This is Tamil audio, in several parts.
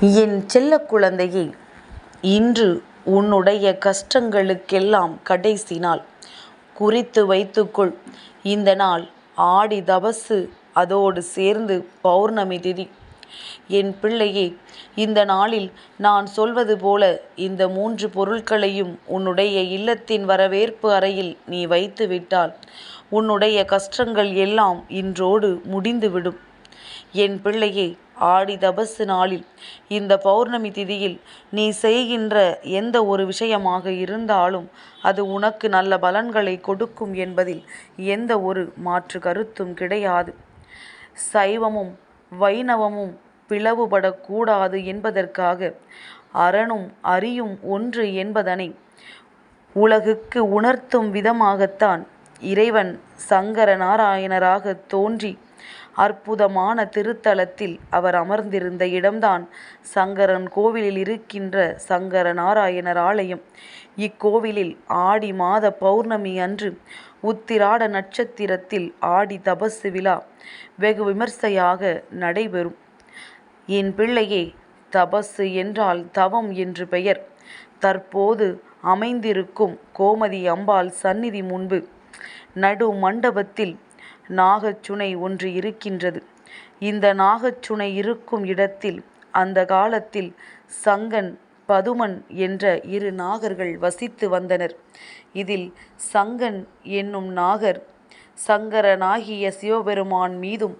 என் செல்ல குழந்தையே இன்று உன்னுடைய கஷ்டங்களுக்கெல்லாம் கடைசி நாள். குறித்து வைத்துக்கொள். இந்த நாள் ஆடி தபசு அதோடு சேர்ந்து பௌர்ணமி திதி. என் பிள்ளையே இந்த நாளில் நான் சொல்வது போல இந்த மூன்று பொருட்களையும் உன்னுடைய இல்லத்தின் வரவேற்பு அறையில் நீ வைத்து விட்டால் உன்னுடைய கஷ்டங்கள் எல்லாம் இன்றோடு முடிந்துவிடும். என் பிள்ளையே ஆடி தபசு நாளில் இந்த பௌர்ணமி திதியில் நீ செய்கின்ற எந்த ஒரு விஷயமாக இருந்தாலும் அது உனக்கு நல்ல பலன்களை கொடுக்கும் என்பதில் எந்த ஒரு மாற்று கருத்தும் கிடையாது. சைவமும் வைணவமும் பிளவுபடக்கூடாது என்பதற்காக அறனும் அறியும் ஒன்று என்பதனை உலகுக்கு உணர்த்தும் விதமாகத்தான் இறைவன் சங்கர நாராயணராகத் தோன்றி அற்புதமான திருத்தலத்தில் அவர் அமர்ந்திருந்த இடம்தான் சங்கரன் கோவிலில் இருக்கின்ற சங்கர நாராயணர் ஆலயம். இக்கோவிலில் ஆடி மாத பௌர்ணமி அன்று உத்திராட நட்சத்திரத்தில் ஆடி தபசு விழா வெகு விமர்சையாக நடைபெறும். என் பிள்ளையே தபசு என்றால் தவம் என்று பெயர். தற்போது அமைந்திருக்கும் கோமதி அம்பாள் சந்நிதி முன்பு நடு மண்டபத்தில் நாகச்சுனை ஒன்று இருக்கின்றது. இந்த நாகச்சுனை இருக்கும் இடத்தில் அந்த காலத்தில் சங்கன் பதுமன் என்ற இரு நாகர்கள் வசித்து வந்தனர். இதில் சங்கன் என்னும் நாகர் சங்கரனாகிய சிவபெருமான் மீதும்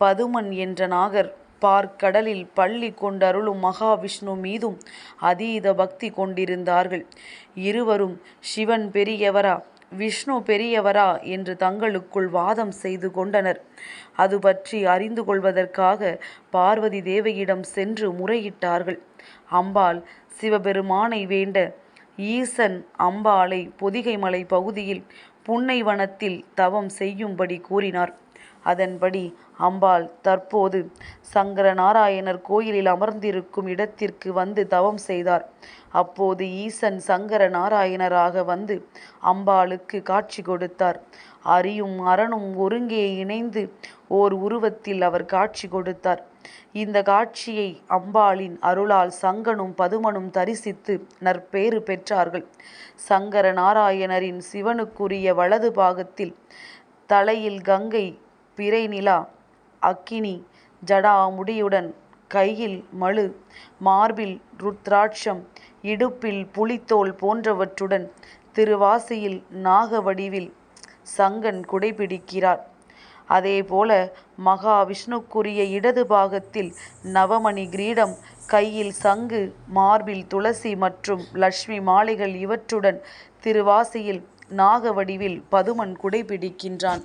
பதுமன் என்ற நாகர் பார்க்கடலில் பள்ளி கொண்டருளும் மகாவிஷ்ணு மீதும் அதீத பக்தி கொண்டிருந்தார்கள். இருவரும் சிவன் பெரியவரா விஷ்ணு பெரியவரா என்று தங்களுக்குள் வாதம் செய்து கொண்டனர். அது பற்றி அறிந்து கொள்வதற்காக பார்வதி தேவியிடம் சென்று முறையிட்டார்கள். அம்பாள் சிவபெருமானை வேண்ட ஈசன் அம்பாளை பொதிகைமலை பகுதியில் புன்னைவனத்தில் தவம் செய்யும்படி கூறினார். அதன்படி அம்பாள் தற்போது சங்கரநாராயணர் கோயிலில் அமர்ந்திருக்கும் இடத்திற்கு வந்து தவம் செய்தார். அப்போது ஈசன் சங்கர நாராயணராக வந்து அம்பாளுக்கு காட்சி கொடுத்தார். அரியும் அரணும் ஒருங்கே இணைந்து ஓர் உருவத்தில் அவர் காட்சி கொடுத்தார். இந்த காட்சியை அம்பாளின் அருளால் சங்கனும் பதுமனும் தரிசித்து நற்பேறு பெற்றார்கள். சங்கர நாராயணரின் சிவனுக்குரிய வலது பாகத்தில் தலையில் கங்கை பிறை நிலா அக்கினி ஜடாமுடியுடன் கையில் மழு மார்பில் ருத்ராட்சம் இடுப்பில் புலித்தோல் போன்றவற்றுடன் திருவாசியில் நாக வடிவில் சங்கன் குடைபிடிக்கிறார். அதேபோல மகாவிஷ்ணுக்குரிய இடது பாகத்தில் நவமணி கிரீடம் கையில் சங்கு மார்பில் துளசி மற்றும் லட்சுமி மாலைகள் இவற்றுடன் திருவாசியில் நாக வடிவில் பதுமன் குடைபிடிக்கின்றான்.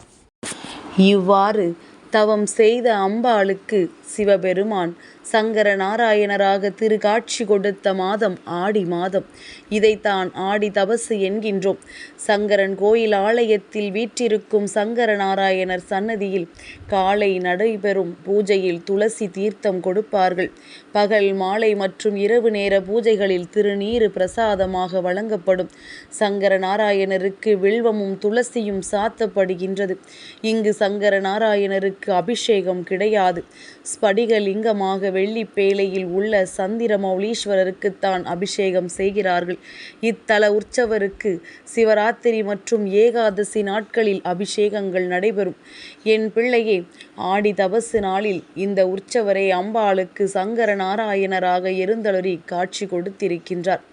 இவ்வாறு தவம் செய்த அம்பாளுக்கு சிவபெருமான் சங்கர நாராயணராக திருக்காட்சி கொடுத்த மாதம் ஆடி மாதம். இதைத்தான் ஆடி தபசு என்கின்றோம். சங்கரன் கோயில் ஆலயத்தில் வீற்றிருக்கும் சங்கர நாராயணர் சன்னதியில் காலை நடைபெறும் பூஜையில் துளசி தீர்த்தம் கொடுப்பார்கள். பகல் மாலை மற்றும் இரவு நேர பூஜைகளில் திருநீறு பிரசாதமாக வழங்கப்படும். சங்கர நாராயணருக்கு வில்வமும் துளசியும் சாத்தப்படுகின்றது. இங்கு சங்கர நாராயணருக்கு அபிஷேகம் கிடையாது. ஸ்படிக லிங்கமாக வெள்ளி பேழையில் உள்ள தான் அபிஷேகம் செய்கிறார்கள். இத்தல உற்சவருக்கு சிவராத்திரி மற்றும் ஏகாதசி நாட்களில் அபிஷேகங்கள் நடைபெறும். என் பிள்ளையே ஆடி தபசு நாளில் இந்த உற்சவரே அம்பாளுக்கு சங்கர நாராயணராக இருந்தளறி காட்சி கொடுத்திருக்கின்றார்.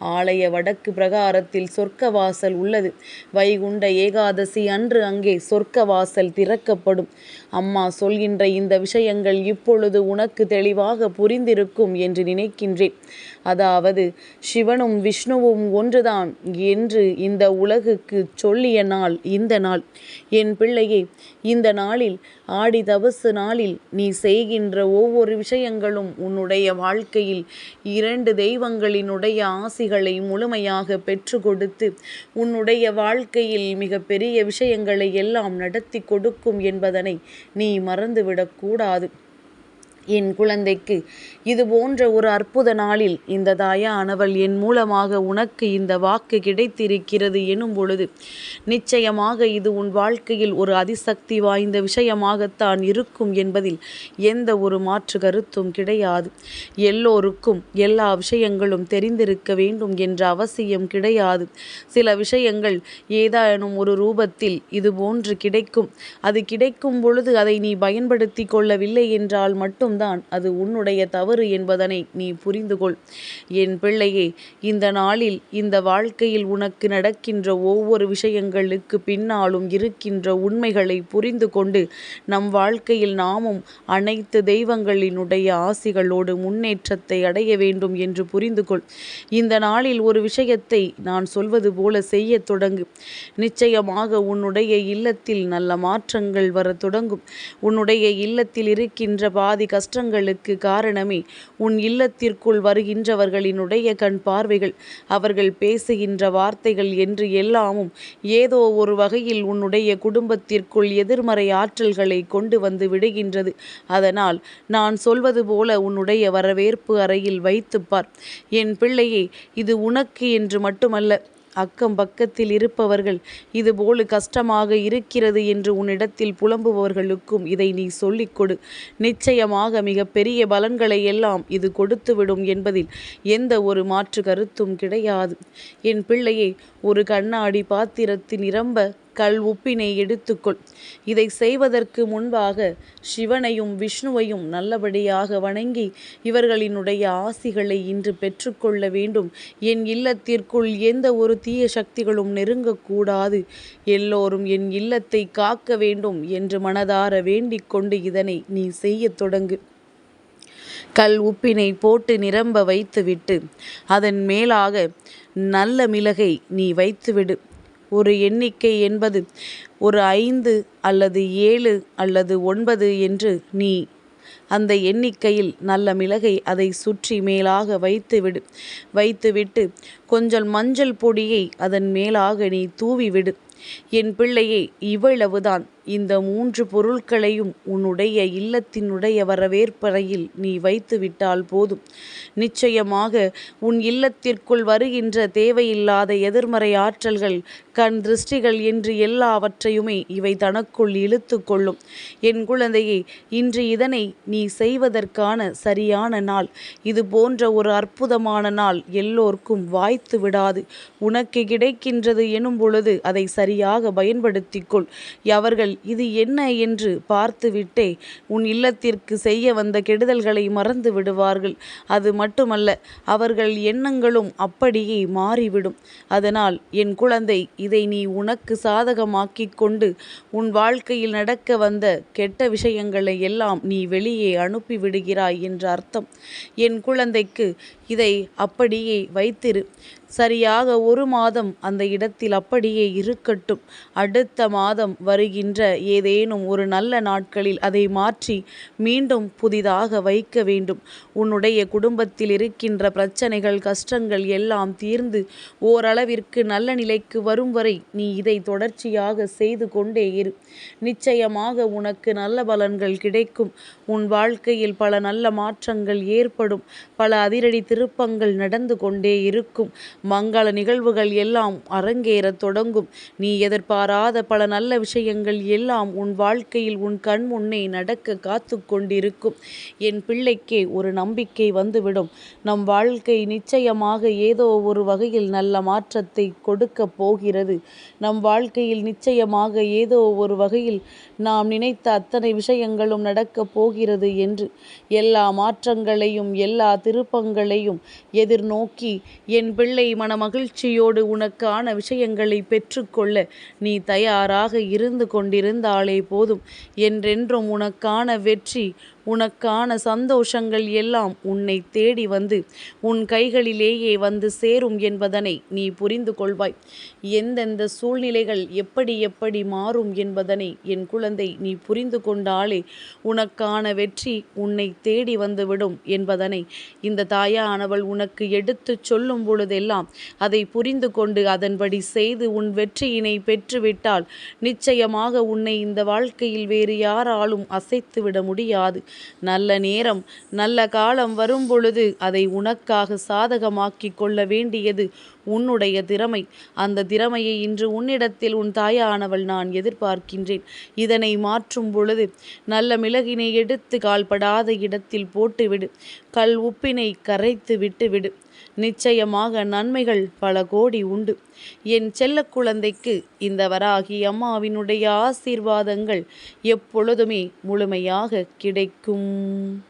ஆலய வடக்கு பிரகாரத்தில் சொர்க்க வாசல் உள்ளது. வைகுண்ட ஏகாதசி அன்று அங்கே சொர்க்க வாசல் திறக்கப்படும். அம்மா சொல்கின்ற இந்த விஷயங்கள் இப்பொழுது உனக்கு தெளிவாக புரிந்திருக்கும் என்று நினைக்கின்றேன். அதாவது சிவனும் விஷ்ணுவும் ஒன்றுதான் என்று இந்த உலகுக்குச் சொல்லிய நாள் இந்த நாள். என் பிள்ளையே இந்த நாளில் ஆடி தபசு நாளில் நீ செய்கின்ற ஒவ்வொரு விஷயங்களும் உன்னுடைய வாழ்க்கையில் இரண்டு தெய்வங்களினுடைய ஆசி ஆசிகளை முழுமையாக பெற்றுக் கொடுத்து உன்னுடைய வாழ்க்கையில் மிகப்பெரிய விஷயங்களை எல்லாம் நடத்தி கொடுக்கும் என்பதனை நீ மறந்துவிடக்கூடாது. என் குழந்தைக்கு. இது போன்ற ஒரு அற்புத நாளில் இந்த தாயானவள் என் மூலமாக உனக்கு இந்த வாக்கு கிடைத்திருக்கிறது எனும் பொழுது நிச்சயமாக இது உன் வாழ்க்கையில் ஒரு அதிசக்தி வாய்ந்த விஷயமாகத்தான் இருக்கும் என்பதில் எந்த ஒரு மாற்று கருத்தும் கிடையாது. எல்லோருக்கும் எல்லா விஷயங்களும் தெரிந்திருக்க வேண்டும் என்ற அவசியம் கிடையாது. சில விஷயங்கள் ஏதானும் ஒரு ரூபத்தில் இது போன்று கிடைக்கும். அது கிடைக்கும் பொழுது அதை நீ பயன்படுத்தி கொள்ளவில்லை என்றால் மட்டும் தான் அது உன்னுடைய தவறு என்பதனை நீ புரிந்து கொள் என் பிள்ளையே இந்த நாளில் இந்த வாழ்க்கையில் உனக்கு நடக்கின்ற ஒவ்வொரு விஷயங்களுக்கு பின்னாலும் இருக்கின்ற உண்மைகளை புரிந்து கொண்டு நம் வாழ்க்கையில் நாமும் அனைத்து தெய்வங்களினுடைய ஆசிகளோடு முன்னேற்றத்தை அடைய வேண்டும் என்று புரிந்து கொள் இந்த நாளில் ஒரு விஷயத்தை நான் சொல்வது போல செய்ய தொடங்கு. நிச்சயமாக உன்னுடைய இல்லத்தில் நல்ல மாற்றங்கள் வர தொடங்கும். உன்னுடைய இல்லத்தில் இருக்கின்ற பாதி கஷ்டங்களுக்கு காரணமே உன் இல்லத்திற்குள் வருகின்றவர்களினுடைய கண் பார்வைகள். அவர்கள் பேசுகின்ற வார்த்தைகள் என்று எல்லாமும் ஏதோ ஒரு வகையில் உன்னுடைய குடும்பத்திற்குள் எதிர்மறை ஆற்றல்களை கொண்டு வந்து விடுகின்றது. அதனால் நான் சொல்வது போல உன்னுடைய வரவேற்பு அறையில் வைத்துப்பார் என் பிள்ளையே இது உனக்கு என்று மட்டுமல்ல அக்கம் பக்கத்தில் இருப்பவர்கள் இதுபோல கஷ்டமாக இருக்கிறது என்று உன்னிடத்தில் புலம்புபவர்களுக்கும் இதை நீ சொல்லிக் கொடு. நிச்சயமாக மிக பெரிய பலன்களை எல்லாம் இது கொடுத்துவிடும் என்பதில் எந்த ஒரு மாற்று கருத்தும் கிடையாது. என் பிள்ளையை ஒரு கண்ணாடி பாத்திரத்தில் நிரம்ப கல் உப்பினை எடுத்துக்கொள். இதை செய்வதற்கு முன்பாக சிவனையும் விஷ்ணுவையும் நல்லபடியாக வணங்கி இவர்களினுடைய ஆசிகளை இன்று பெற்றுக்கொள்ள வேண்டும். என் இல்லத்திற்குள் எந்த ஒரு தீய சக்திகளும் நெருங்கக்கூடாது எல்லோரும் என் இல்லத்தை காக்க வேண்டும் என்று மனதார வேண்டிக் கொண்டு இதனை நீ செய்யத் தொடங்கு. கல் உப்பினை போட்டு நிரம்ப வைத்துவிட்டு அதன் மேலாக நல்ல மிளகை நீ வைத்துவிடு. ஒரு எண்ணிக்கை என்பது ஒரு ஐந்து அல்லது ஏழு அல்லது ஒன்பது என்று நீ அந்த எண்ணிக்கையில் நல்ல மிளகை அதை சுற்றி மேலாக வைத்துவிடு. வைத்துவிட்டு கொஞ்சம் மஞ்சள் பொடியை அதன் மேலாக நீ தூவிவிடு. என் பிள்ளையை இவ்வளவுதான். இந்த மூன்று பொருட்களையும் உன்னுடைய இல்லத்தினுடைய வரவேற்பறையில் நீ வைத்து விட்டால் போதும். நிச்சயமாக உன் இல்லத்திற்குள் வருகின்ற தேவையில்லாத எதிர்மறை ஆற்றல்கள் கண் திருஷ்டிகள் என்று எல்லாவற்றையுமே இவை தனக்குள் இழுத்து கொள்ளும். என் குழந்தையே இன்று இதனை நீ செய்வதற்கான சரியான நாள். இது போன்ற ஒரு அற்புதமான நாள் எல்லோருக்கும் வாய்த்து விடாது. உனக்கு கிடைக்கின்றது எனும் பொழுது அதை சரியாக பயன்படுத்திக்கொள் அவர்கள் இது என்ன என்று பார்த்துவிட்டே உன் இல்லத்திற்கு செய்ய வந்த கெடுதல்களை மறந்து விடுவார்கள். அது மட்டுமல்ல அவர்கள் எண்ணங்களும் அப்படியே மாறிவிடும். அதனால் என் குழந்தை இதை நீ உனக்கு சாதகமாக்கிக் கொண்டு உன் வாழ்க்கையில் நடக்க வந்த கெட்ட விஷயங்களை எல்லாம் நீ வெளியே அனுப்பிவிடுகிறாய் என்று என்ற அர்த்தம். என் குழந்தைக்கு இதை அப்படியே வைத்திரு. சரியாக ஒரு மாதம் அந்த இடத்தில் அப்படியே இருக்கட்டும். அடுத்த மாதம் வருகின்ற ஏதேனும் ஒரு நல்ல நாட்களில் அதை மாற்றி மீண்டும் புதிதாக வைக்க வேண்டும். உன்னுடைய குடும்பத்தில் இருக்கின்ற பிரச்சனைகள் கஷ்டங்கள் எல்லாம் தீர்ந்து ஓரளவிற்கு நல்ல நிலைக்கு வரும் வரை நீ இதை தொடர்ச்சியாக செய்து கொண்டே இரு. நிச்சயமாக உனக்கு நல்ல பலன்கள் கிடைக்கும். உன் வாழ்க்கையில் பல நல்ல மாற்றங்கள் ஏற்படும். பல அதிரடி திருப்பங்கள் நடந்து கொண்டே இருக்கும். மங்கள நிகழ்வுகள் எல்லாம் அரங்கேறத் தொடங்கும். நீ எதிர்பாராத பல நல்ல விஷயங்கள் எல்லாம் உன் வாழ்க்கையில் உன் கண் முன்னே நடக்க காத்து கொண்டிருக்கும். என் பிள்ளைக்கே ஒரு நம்பிக்கை வந்துவிடும். நம் வாழ்க்கை நிச்சயமாக ஏதோ ஒரு வகையில் நல்ல மாற்றத்தை கொடுக்க போகிறது. நம் வாழ்க்கையில் நிச்சயமாக ஏதோ ஒரு வகையில் நாம் நினைத்த அத்தனை விஷயங்களும் நடக்கப் போகிறது என்று. எல்லா மாற்றங்களையும் எல்லா திருப்பங்களையும் எதிர்நோக்கி என் பிள்ளை மன மகிழ்ச்சியோடு உனக்கான விஷயங்களை பெற்றுக்கொள்ள நீ தயாராக இருந்து கொண்டிருந்தாலே போதும். என்றென்றும் உனக்கான வெற்றி உனக்கான சந்தோஷங்கள் எல்லாம் உன்னை தேடி வந்து உன் கைகளிலேயே வந்து சேரும் என்பதனை நீ புரிந்து கொள்வாய். எந்தெந்த சூழ்நிலைகள் எப்படி எப்படி மாறும் என்பதனை என் குழந்தை நீ புரிந்து கொண்டாலே உனக்கான வெற்றி உன்னை தேடி வந்துவிடும் என்பதனை. இந்த தாயானவள் உனக்கு எடுத்துச் சொல்லும் பொழுதெல்லாம் அதை புரிந்து கொண்டு அதன்படி செய்து உன் வெற்றியினை பெற்றுவிட்டால் நிச்சயமாக உன்னை இந்த வாழ்க்கையில் வேறு யாராலும் அசைத்துவிட முடியாது. நல்ல நேரம் நல்ல காலம் வரும்பொழுது அதை உனக்காக சாதகமாக்கி கொள்ள வேண்டியது உன்னுடைய திறமை. அந்த திறமையை இன்று உன்னிடத்தில் உன் தாயானவள் நான் எதிர்பார்க்கின்றேன். இதனை மாற்றும் பொழுது நல்ல மிளகினை எடுத்து கால்படாத இடத்தில் போட்டுவிடு. கல் உப்பினை கரைத்து விட்டுவிடு. நிச்சயமாக நன்மைகள் பல கோடி உண்டு. என் செல்ல குழந்தைக்கு இந்த வராகி அம்மாவினுடைய ஆசீர்வாதங்கள் எப்பொழுதுமே முழுமையாக கிடைக்கும்.